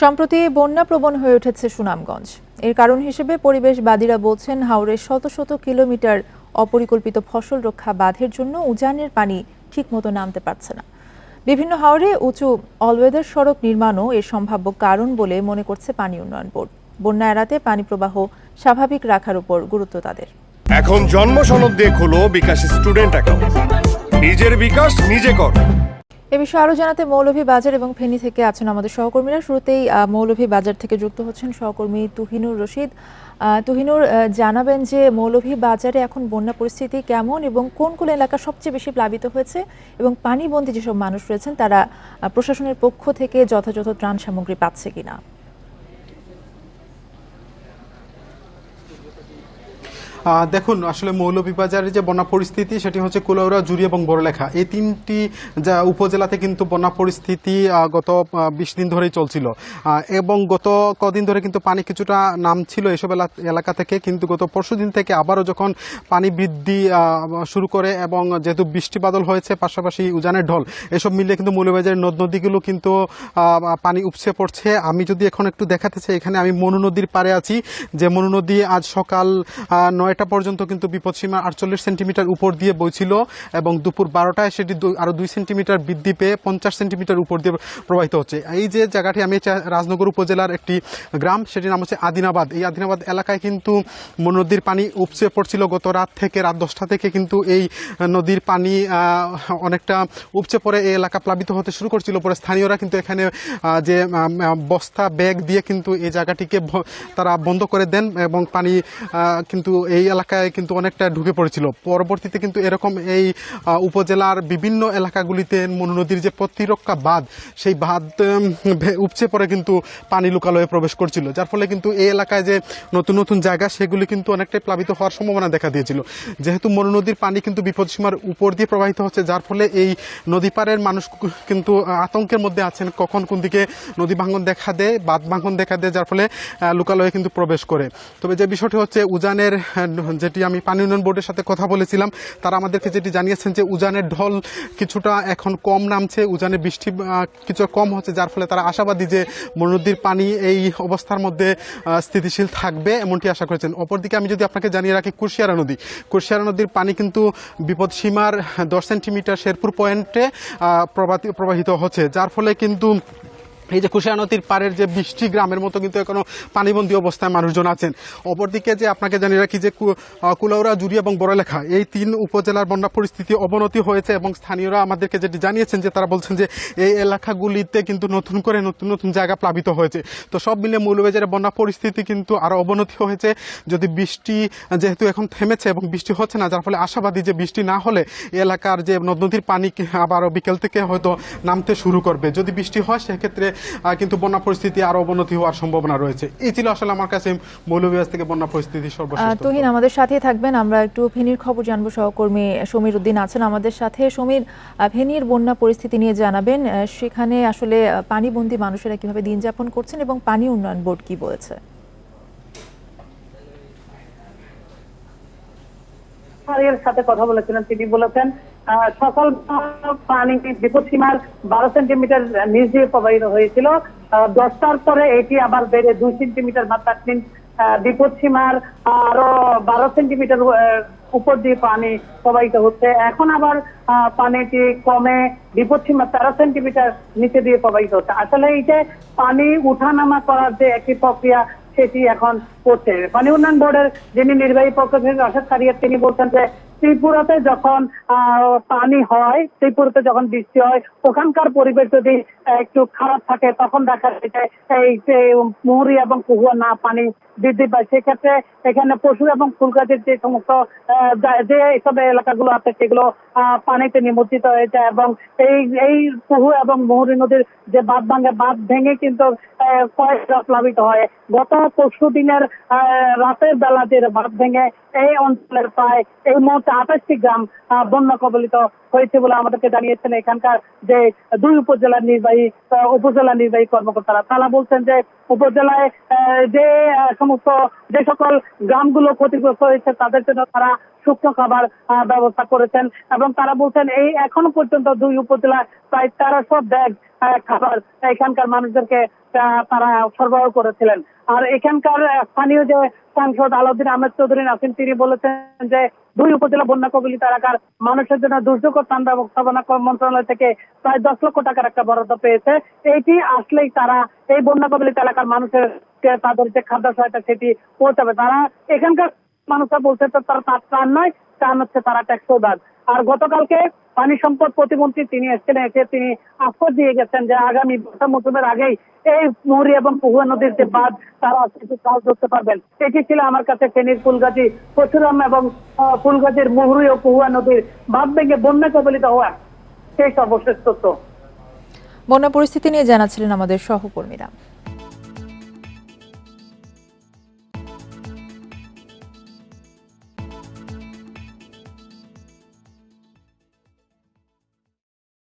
সম্প্রতি বন্যাপ্রবণ হয়ে উঠেছে সুনামগঞ্জ। এর কারণ হিসেবে পরিবেশবাদীরা বলছেন হাওরের শত শত কিলোমিটার অপরিকল্পিত ফসল রক্ষা বাঁধের জন্য উজানের পানি ঠিকমতো নামতে পারছে না। বিভিন্ন হাওরে উঁচু অলওয়েদার সড়ক নির্মাণও এর সম্ভাব্য কারণ বলে মনে করছে পানি উন্নয়ন বোর্ড। বন্যা এড়াতে পানি প্রবাহ স্বাভাবিক রাখার উপর গুরুত্ব তাদের। এখন জন্ম সনদ দিয়ে খোলো বিকাশ স্টুডেন্ট অ্যাকাউন্ট। নিজের বিকাশ নিজে কর। এ বিষয়ে আরও জানাতে মৌলভী বাজার এবং ফেনী থেকে আছেন আমাদের সহকর্মীরা। শুরুতেই মৌলভী বাজার থেকে যুক্ত হচ্ছেন সহকর্মী তুহিনুর রশিদ। তুহিনুর জানাবেন যে মৌলভী বাজারে এখন বন্যা পরিস্থিতি কেমন এবং কোন কোন এলাকা সবচেয়ে বেশি প্লাবিত হয়েছে এবং পানিবন্দী যেসব মানুষ রয়েছেন, তারা প্রশাসনের পক্ষ থেকে যথাযথ ত্রাণ সামগ্রী পাচ্ছে কিনা। দেখুন আসলে মৌলভীবাজারের যে বন্যা পরিস্থিতি সেটি হচ্ছে কুলাউড়া জুড়ি এবং বড়লেখা। এই তিনটি যা উপজেলাতে কিন্তু বন্যা পরিস্থিতি গত বিশ দিন ধরেই চলছিল। এবং গত কদিন ধরে কিন্তু পানি কিছুটা নামছিল এসব এলাকা থেকে। কিন্তু গত পরশু দিন থেকে আবারও যখন পানি বৃদ্ধি শুরু করে এবং যেহেতু বৃষ্টি বাদল হয়েছে পাশাপাশি উজানের ঢল এসব মিলিয়ে কিন্তু মৌলভীবাজারের নদ নদীগুলো কিন্তু পানি উপচে পড়ছে। আমি যদি এখন একটু দেখাতে চাই এখানে আমি মনু নদীর পাড়ে আছি। যে মনু নদী আজ সকাল আহ, নয়টা পর্যন্ত কিন্তু বিপদসীমা আটচল্লিশ সেন্টিমিটার উপর দিয়ে বইছিল এবং দুপুর বারোটায় সেটি দু- আরও দুই সেন্টিমিটার বৃদ্ধি পেয়ে পঞ্চাশ সেন্টিমিটার উপর দিয়ে প্রবাহিত হচ্ছে। এই যে জায়গাটি আমি রাজনগর উপজেলার একটি গ্রাম, সেটির নাম হচ্ছে আদিনাবাদ। এই আদিনাবাদ এলাকায় কিন্তু নদীর পানি উপচে পড়ছিল গত রাত থেকে রাত দশটা থেকে, কিন্তু এই নদীর পানি অনেকটা উপচে পড়ে এই এলাকা প্লাবিত হতে শুরু করছিল। পরে স্থানীয়রা কিন্তু এখানে যে বস্তা, ব্যাগ দিয়ে কিন্তু এই জায়গাটিকে তারা বন্ধ করে দেন এবং পানি কিন্তু এই এলাকায় কিন্তু অনেকটা ঢুকে পড়েছিল। পরবর্তীতে কিন্তু এরকম এই উপজেলার বিভিন্ন এলাকাগুলিতে নদীর যে প্রতিরক্ষা বাঁধ, সেই বাঁধ উপচে পড়ে কিন্তু পানি লোকালয়ে প্রবেশ করছিল। যার ফলে কিন্তু এই এলাকায় যে নতুন নতুন জায়গা, সেগুলি কিন্তু অনেকটাই প্লাবিত হওয়ার সম্ভাবনা দেখা দিয়েছিল। যেহেতু মনু নদীর পানি কিন্তু বিপদসীমার উপর দিয়ে প্রবাহিত হচ্ছে, যার ফলে এই নদী পাড়ের মানুষ কিন্তু আতঙ্কের মধ্যে আছেন। কখন কোন দিকে নদী ভাঙন দেখা দেয়, বাঁধ ভাঙন দেখা দেয়, যার ফলে লোকালয়ে কিন্তু প্রবেশ করে। তবে যে বিষয়টি হচ্ছে, উজানের যেটি আমি পানি উন্নয়ন বোর্ডের সাথে কথা বলেছিলাম, তারা আমাদেরকে যেটি জানিয়েছেন যে উজানের ঢল কিছুটা এখন কম নামছে, উজানে বৃষ্টি কিছু কম হচ্ছে, যার ফলে তারা আশাবাদী যে নদীর পানি এই অবস্থার মধ্যে স্থিতিশীল থাকবে, এমনটি আশা করেছেন। অপরদিকে আমি যদি আপনাকে জানিয়ে রাখি, কুশিয়ারা নদী। কুশিয়ারা নদীর পানি কিন্তু বিপদ সীমার দশ সেন্টিমিটার শেরপুর পয়েন্টে প্রবাহিত হচ্ছে, যার ফলে কিন্তু এই যে কুশিয়া নদীর পাড়ের যে বৃষ্টি গ্রামের মতো কিন্তু এখনও পানিবন্দী অবস্থায় মানুষজন আছেন। অপরদিকে যে আপনাকে জানিয়ে রাখি যে কু- আহ, কুলাউড়া জুড়ি এবং বড়লেখা এই তিন উপজেলার বন্যা পরিস্থিতি অবনতি হয়েছে এবং স্থানীয়রা আমাদেরকে যেটি জানিয়েছেন যে তারা বলছেন যে এই এলাকাগুলিতে কিন্তু নতুন করে নতুন নতুন জায়গা প্লাবিত হয়েছে। তো সব মিলিয়ে মৌলবাজারের বন্যা পরিস্থিতি কিন্তু আরও অবনতি হয়েছে। যদি বৃষ্টি যেহেতু এখন থেমেছে এবং বৃষ্টি হচ্ছে না যার ফলে আশাবাদী যে বৃষ্টি না হলে এলাকার যে নদ নদীর পানি আবারও বিকেল থেকে হয়তো নামতে শুরু করবে। যদি বৃষ্টি হয় সেক্ষেত্রে কিন্তু বন্যা পরিস্থিতি আরও অবনতি হওয়ার সম্ভাবনা রয়েছে। এই ছিল আসলে আমার কাছে মৌলভীবাজ থেকে বন্যা পরিস্থিতি সর্বশেষ তুহিন আমাদের সাথেই থাকবেন। আমরা একটু ফেনীর খবর জানব। সহকর্মী সমীর উদ্দিন আছেন আমাদের সাথে। সমীর ফেনীর বন্যা পরিস্থিতি নিয়ে জানাবেন। সেখানে আসলে পানিবন্দী মানুষেরা কীভাবে দিন যাপন করছেন এবং পানি উন্নয়ন বোর্ড কি বলেছে? এর সাথে কথা বলেছিলেন তিনি বলেছেন সকল পানি বিপদ সীমার বারো সেন্টিমিটার নিচ দিয়ে প্রবাহিত হয়েছিল। দশটার পরে এটি আবার বেড়ে দুই সেন্টিমিটার মাত্রাধীন বিপদ সীমার আরও বারো সেন্টিমিটার উপর দিয়ে পানি প্রবাহিত হচ্ছে। এখন আবার পানিটি কমে বিপদ সীমা তেরো সেন্টিমিটার নিচে দিয়ে প্রবাহিত হচ্ছে। আসলে এই যে পানি উঠানামা করার যে একটি প্রক্রিয়া, সেটি এখন করছে। পানি উন্নয়ন বোর্ডের যিনি নির্বাহী থেকে রাশেদ কারিয়ার তিনি বলছেন যে ত্রিপুরাতে যখন পানি হয় ত্রিপুরাতে যখন বৃষ্টি হয় ওখানকার পরিবেশ যদি একটু খারাপ থাকে তখন দেখা যায় এই মুহুরি এবং কুহুয়া না পানি বৃদ্ধি পায়। সেক্ষেত্রে এখানে পশু এবং ফুল গাছের যে সমস্ত যা- এইসব এলাকাগুলো আছে সেগুলো পানিতে নিমজ্জিত হয়ে যায় এবং এই এই কুহু এবং মুহুরী নদীর যে বাঁধ ভাঙে বাঁধ ভেঙে কিন্তু আহ, কয়েক প্লাবিত হয়। গত পরশু দিনের রাতের বেলা যে বাঁধ ভেঙে এই অঞ্চলের প্রায় এই মুহূর্তে আঠাশটি গ্রাম বন্যা কবলিত হয়েছে বলে আমাদেরকে জানিয়েছেন এখানকার যে দুই উপজেলার নির্বাহী আহ, উপজেলা নির্বাহী কর্মকর্তারা। তারা বলছেন যে উপজেলায় যে সমস্ত যে সকল গ্রামগুলো ক্ষতিগ্রস্ত হয়েছে তাদের জন্য তারা শুকনো খাবার ব্যবস্থা করেছেন এবং তারা বলছেন এই এখনও পর্যন্ত দুই উপজেলায় প্রায় তেরোশো ব্যাগ খাবার এখানকার মানুষদেরকে তারা সরবরাহ করেছিলেন। আর এখানকার স্থানীয় যে সাংসদ আলাউদ্দিন আহমেদ চৌধুরী নাসিম তিনি বলেছেন যে দুই উপজেলা বন্যা কবলিত এলাকার মানুষের জন্য দুর্যোগ ও ত্রাণ ব্যবস্থাপনা মন্ত্রণালয় থেকে প্রায় দশ লক্ষ টাকার একটা বরাদ্দ পেয়েছে। এইটি আসলেই তারা এই বন্যা কবলিত এলাকার মানুষের তাদের যে খাদ্য সহায়তা সেটি পৌঁছাবে। তারা এখানকার মানুষরা বলছে তারা তার নয়, ত্রাণ হচ্ছে তারা ট্যাক্স বাদ আর গতকালকে পানি সম্পদ প্রতিমন্ত্রী তিনি এসেছিলেন এসে তিনি আশ্বাস দিয়ে গেছেন যে আগামী বর্ষা মৌসুমের আগেই এই মুহুরী এবং পুহুয়া নদীর যে বাঁধ তারা সেটি কাজ করতে পারবেন। এটি ছিল আমার কাছে ফেনীর ফুলগাছি পরশুরাম এবং আহ, ফুলগাছির মুহুরী ও পুহুয়া নদীর বাঁধ ভেঙে বন্যা কবলিত হওয়া সেই সর্বশেষ তথ্য বন্যা পরিস্থিতি নিয়ে জানাচ্ছিলেন আমাদের সহকর্মীরা।